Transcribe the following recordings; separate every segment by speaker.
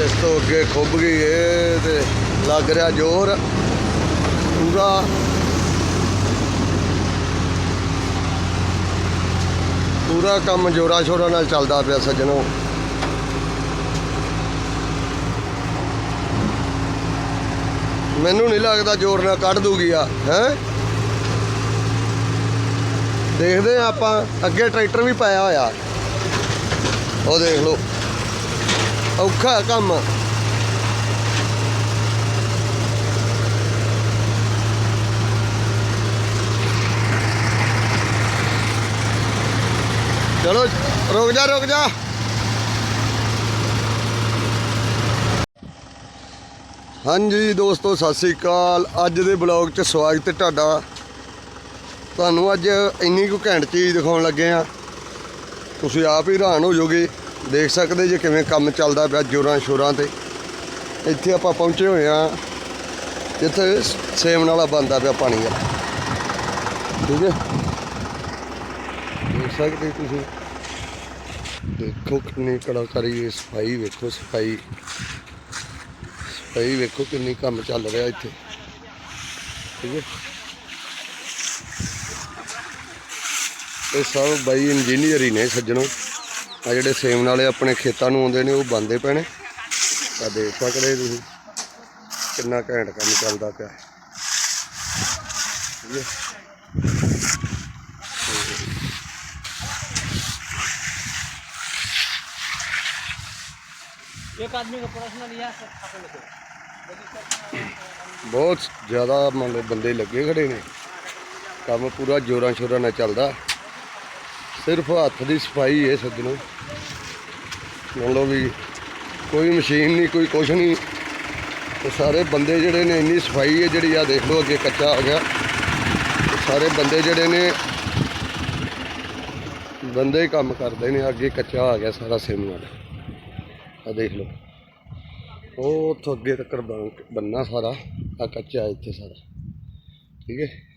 Speaker 1: ਇਸ ਤੋਂ ਅੱਗੇ ਖੁੱਭ ਗਈ ਏ ਤੇ ਲੱਗ ਰਿਹਾ ਜ਼ੋਰ ਪੂਰਾ। ਪੂਰਾ ਕੰਮ ਜੋਰਾਂ ਸ਼ੋਰਾਂ ਨਾਲ ਚੱਲਦਾ ਪਿਆ ਸੱਜਣੋ। ਮੈਨੂੰ ਨਹੀਂ ਲੱਗਦਾ ਜ਼ੋਰ ਨਾਲ ਕੱਢ ਦੂਗੀ ਆ, ਹੈ? ਦੇਖਦੇ ਆ ਆਪਾਂ, ਅੱਗੇ ਟਰੈਕਟਰ ਵੀ ਪਾਇਆ ਹੋਇਆ। ਉਹ ਦੇਖ ਲਓ। ਔਖਾ ਕੰਮ ਚਲੋ ਰੁਕ ਜਾ ਰੁਕ ਜਾ ਹਾਂਜੀ ਦੋਸਤੋ, ਸਤਿ ਸ੍ਰੀ ਅਕਾਲ। ਅੱਜ ਦੇ ਬਲੌਗ 'ਚ ਸਵਾਗਤ ਹੈ ਤੁਹਾਡਾ। ਤੁਹਾਨੂੰ ਅੱਜ ਇੰਨੀ ਕੁ ਘੈਂਟ ਚੀਜ਼ ਦਿਖਾਉਣ ਲੱਗੇ ਆ ਤੁਸੀਂ ਆਪ ਹੀ ਹੈਰਾਨ ਹੋ ਜਾਓਗੇ। ਦੇਖ ਸਕਦੇ ਜੇ ਕਿਵੇਂ ਕੰਮ ਚੱਲਦਾ ਪਿਆ ਜੋਰਾਂ ਸ਼ੋਰਾਂ ਤੇ। ਇੱਥੇ ਆਪਾਂ ਪਹੁੰਚੇ ਹੋਏ ਆ ਜਿੱਥੇ ਸੇਮ ਨਾਲਾ ਬੰਦਾ ਪਿਆ ਪਾਣੀ ਆ ਠੀਕ ਹੈ? ਦੇਖ ਸਕਦੇ ਤੁਸੀਂ। ਦੇਖੋ ਕਿੰਨੀ ਕਲਾਕਾਰੀ ਹੈ ਸਫ਼ਾਈ ਵੇਖੋ, ਸਫ਼ਾਈ। ਸਫ਼ਾਈ ਵੇਖੋ ਕਿੰਨੀ ਕੰਮ ਚੱਲ ਰਿਹਾ ਇੱਥੇ। ਠੀਕ ਹੈ? ਇਹ ਸਭ ਬਾਈ ਇੰਜੀਨੀਅਰ ਹੀ ਨੇ ਸੱਜਣੋ। ਆ ਜਿਹੜੇ ਸੇਮ ਨਾਲੇ ਆਪਣੇ ਖੇਤਾਂ ਨੂੰ ਆਉਂਦੇ ਨੇ ਉਹ ਬੰਦੇ ਪੈਣੇ ਤਾਂ ਦੇਖ ਸਕਦੇ ਤੁਸੀਂ ਕਿੰਨਾ ਘੈਂਟ ਕੰਮ ਚੱਲਦਾ ਪਿਆ। ਬਹੁਤ ਜ਼ਿਆਦਾ ਮੰਨ ਲਓ ਬੰਦੇ ਲੱਗੇ ਖੜੇ ਨੇ ਕੰਮ ਪੂਰਾ ਜੋਰਾਂ ਸ਼ੋਰਾਂ ਨਾਲ ਚੱਲਦਾ ਸਿਰਫ ਹੱਥ ਦੀ ਸਫ਼ਾਈ ਹੈ ਸੱਜਣੋ। ਮੰਨ ਲਓ ਵੀ ਕੋਈ ਮਸ਼ੀਨ ਨਹੀਂ, ਕੋਈ ਕੁਛ ਨਹੀਂ। ਤੇ ਸਾਰੇ ਬੰਦੇ ਜਿਹੜੇ ਨੇ ਇੰਨੀ ਸਫ਼ਾਈ ਹੈ ਜਿਹੜੀ ਆ ਦੇਖ ਲਓ ਅੱਗੇ ਕੱਚਾ ਆ ਗਿਆ। ਸਾਰੇ ਬੰਦੇ ਜਿਹੜੇ ਨੇ ਬੰਦੇ ਹੀ ਕੰਮ ਕਰਦੇ ਨੇ, ਅੱਗੇ ਕੱਚਾ ਆ ਗਿਆ ਸਾਰਾ ਸਿਮ ਨਾਲ। ਆ ਦੇਖ ਲਓ। ਉਹ ਉੱਥੋਂ ਅੱਗੇ ਤੱਕ ਬਣ- ਬੰਨਾ ਸਾਰਾ ਆ ਕੱਚਾ ਇੱਥੇ ਸਾਰਾ। ਠੀਕ ਹੈ?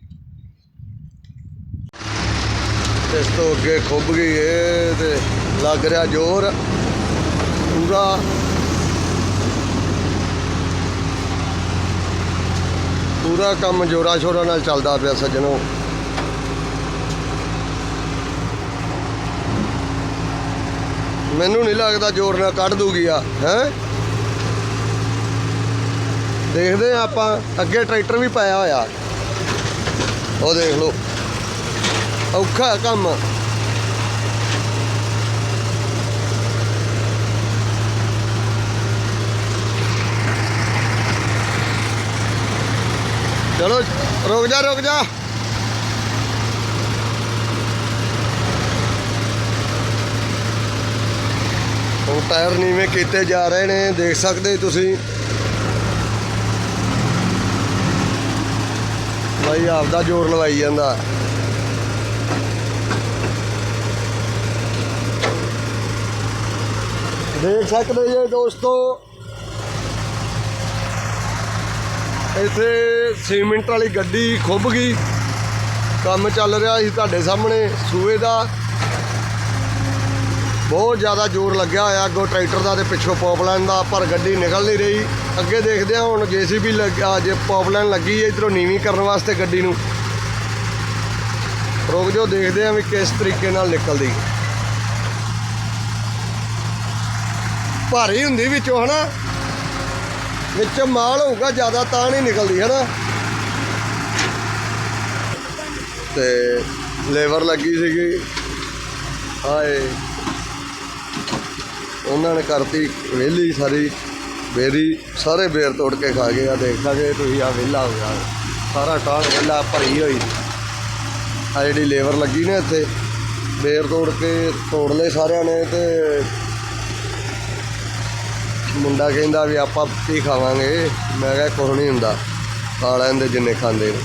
Speaker 1: ਇਸ ਤੋਂ ਅੱਗੇ ਖੁੱਭ ਗਈ ਏ ਤੇ ਲੱਗ ਰਿਹਾ ਜ਼ੋਰ। ਪੂਰਾ। ਪੂਰਾ ਕੰਮ ਜੋਰਾਂ ਸ਼ੋਰਾਂ ਨਾਲ ਚੱਲਦਾ ਪਿਆ ਸੱਜਣੋ। ਮੈਨੂੰ ਨਹੀਂ ਲੱਗਦਾ ਜ਼ੋਰ ਨਾਲ ਕੱਢ ਦੂਗੀ ਆ, ਹੈ? ਦੇਖਦੇ ਆ ਆਪਾਂ, ਅੱਗੇ ਟਰੈਕਟਰ ਵੀ ਪਾਇਆ ਹੋਇਆ। ਉਹ ਦੇਖ ਲਓ। ਔਖਾ ਕੰਮ ਚਲੋ ਰੁਕ ਜਾ ਰੁਕ ਜਾ ਹੁਣ ਟਾਇਰ ਨੀਵੇਂ ਕੀਤੇ ਜਾ ਰਹੇ ਨੇ ਦੇਖ ਸਕਦੇ ਤੁਸੀਂ ਭਾਈ ਆਪਦਾ ਜ਼ੋਰ ਲਵਾਈ ਜਾਂਦਾ। ਦੇਖ ਸਕਦੇ ਜੇ ਦੋਸਤੋ। ਇੱਥੇ ਸੀਮੈਂਟ ਵਾਲੀ ਗੱਡੀ ਖੁੱਭ ਗਈ। ਕੰਮ ਚੱਲ ਰਿਹਾ ਸੀ ਤੁਹਾਡੇ ਸਾਹਮਣੇ, ਸੂਏ ਦਾ। ਬਹੁਤ ਜ਼ਿਆਦਾ ਜ਼ੋਰ ਲੱਗਿਆ ਹੋਇਆ ਅੱਗੋਂ ਟਰੈਕਟਰ ਦਾ ਤੇ ਪਿੱਛੋਂ ਪੌਪਲਾਈਨ ਦਾ, ਪਰ ਗੱਡੀ ਨਿਕਲ ਨਹੀਂ ਰਹੀ। ਅੱਗੇ ਦੇਖਦੇ ਹਾਂ ਹੁਣ ਜੀਸੀਬੀ ਲੱਗਾ ਜੇ ਪੌਪਲਾਈਨ ਲੱਗੀ ਹੈ ਇਧਰੋਂ ਨੀਵੀਂ ਕਰਨ ਵਾਸਤੇ ਗੱਡੀ ਨੂੰ। ਰੁਕ ਜਾਓ, ਦੇਖਦੇ ਹਾਂ ਵੀ ਕਿਸ ਤਰੀਕੇ ਨਾਲ ਨਿਕਲਦੀ। ਭਾਰੀ ਹੁੰਦੀ ਵਿੱਚੋਂ, ਹਨਾ? ਵਿੱਚ ਮਾਲ ਹੋਊਗਾ, ਜ਼ਿਆਦਾ ਤਾਂ ਨਹੀਂ ਨਿਕਲਦੀ, ਹਨਾ? ਤੇ ਲੇਬਰ ਲੱਗੀ ਸੀਗੀ। ਹਾਏ। ਉਹਨਾਂ ਨੇ ਕਰਤੀ ਵਿਹਲੀ ਸਾਰੀ। ਬੇਰੀ ਸਾਰੇ ਬੇਰ ਤੋੜ ਕੇ ਖਾ ਗਏ। ਆ ਦੇਖ ਸਕਦੇ ਤੁਸੀਂ ਆ ਵਿਹਲਾ ਹੋ ਗਿਆ। ਸਾਰਾ ਟਾਲ ਵਿਹਲਾ ਭਰੀ ਹੋਈ। ਆ ਜਿਹੜੀ ਲੇਬਰ ਲੱਗੀ ਨੇ ਇੱਥੇ, ਬੇਰ ਤੋੜ ਕੇ ਤੋੜ ਲਏ ਸਾਰਿਆਂ ਨੇ ਤੇ ਮੁੰਡਾ ਕਹਿੰਦਾ ਵੀ ਆਪਾਂ ਕੀ ਖਾਵਾਂਗੇ। ਮੈਂ ਕਿਹਾ, ਕੁਛ ਨਹੀਂ ਹੁੰਦਾ। ਖਾ ਲੈਂਦੇ ਜਿੰਨੇ ਖਾਂਦੇ ਨੇ।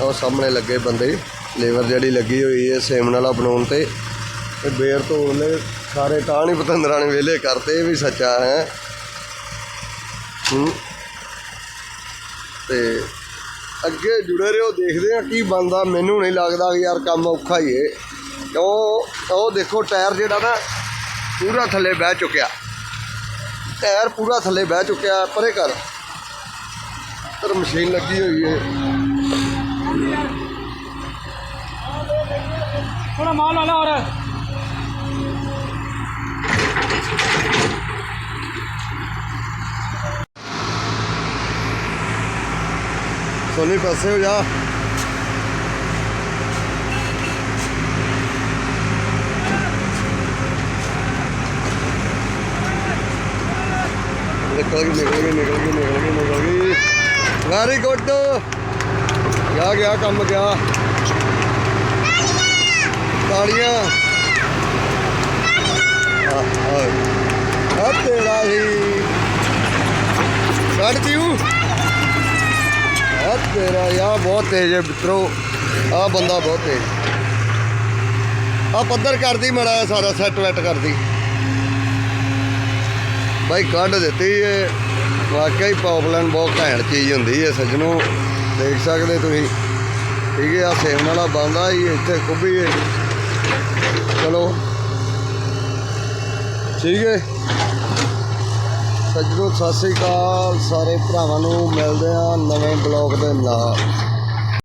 Speaker 1: ਉਹ ਸਾਹਮਣੇ ਲੱਗੇ ਬੰਦੇ। ਲੇਬਰ ਜਿਹੜੀ ਲੱਗੀ ਹੋਈ ਹੈ ਸੇਮਨ ਵਾਲਾ ਬਣਾਉਣ ਤੇ। ਤੇ ਬੇਰ ਤੋੜ ਲਏ ਸਾਰੇ ਤਾਂ ਨਹੀਂ ਪਤੰਦਰਾਂ ਨੇ ਵਿਹਲੇ ਕਰਤੇ ਵੀ ਸੱਚਾ ਹੈ। ਹੂੰ। ਤੇ ਅੱਗੇ ਜੁੜੇ ਰਹੋ, ਦੇਖਦੇ ਆ ਕੀ ਬੰਦਾ ਮੈਨੂੰ ਨਹੀਂ ਲੱਗਦਾ ਵੀ ਯਾਰ ਕੰਮ ਔਖਾ ਹੀ ਏ ਕਿਉਂ ਉਹ ਦੇਖੋ, ਟਾਇਰ ਜਿਹੜਾ ਨਾ ਪੂਰਾ ਥੱਲੇ ਬਹਿ ਚੁੱਕਿਆ। ਟਾਇਰ ਪੂਰਾ ਥੱਲੇ ਬਹਿ ਚੁੱਕਿਆ ਪਰੇ ਕਰ ਤਰ ਮਸ਼ੀਨ ਲੱਗੀ ਹੋਈ ਹੈ
Speaker 2: थोड़ा माल वाला और
Speaker 1: ਸੋਨੀ ਪਾਸੇ ਹੋ ਜਾ ਨਿਕਲ ਗਈ ਨਿਕਲ ਗਈ ਨਿਕਲ ਗਈ ਨਿਕਲ ਗਈ ਨਿਕਲ ਗਈ। Very good. ਗਿਆ ਗਿਆ, ਕੰਮ ਗਿਆ ਤਾੜੀਆਂ। ਆ ਤੇਰਾ ਹੀ। ਕੱਢ ਦਿਉ ਆ ਤੇਰਾ ਯਾ ਬਹੁਤ ਤੇਜ਼ ਹੈ ਮਿੱਤਰੋ। ਆ ਬੰਦਾ ਬਹੁਤ ਤੇਜ਼। ਆ ਪੱਧਰ ਕਰਦੀ, ਮੜਾ ਸਾਰਾ ਸੈੱਟ ਵੈਟ ਕਰਦੀ। ਬਾਈ, ਕੱਢ ਦਿੱਤੀ ਏ। ਵਾਕਈ ਪੌਪਲਨ ਬਹੁਤ ਘੈਂਟ ਚੀਜ਼ ਹੁੰਦੀ ਹੈ ਸੱਜਣੋ। ਦੇਖ ਸਕਦੇ ਤੁਸੀਂ। ਠੀਕ ਹੈ ਆ ਸੇਵਨ ਵਾਲਾ ਬੰਦਾ ਹੀ ਇੱਥੇ ਕੁੱਬੀ ਏ। ਚਲੋ। ਠੀਕ ਹੈ ਸੱਜਣੋ, ਸਤਿ ਸ੍ਰੀ ਅਕਾਲ। ਸਾਰੇ ਭਰਾਵਾਂ ਨੂੰ ਮਿਲਦੇ ਆ ਨਵੇਂ ਬਲੌਗ ਦੇ ਨਾਲ।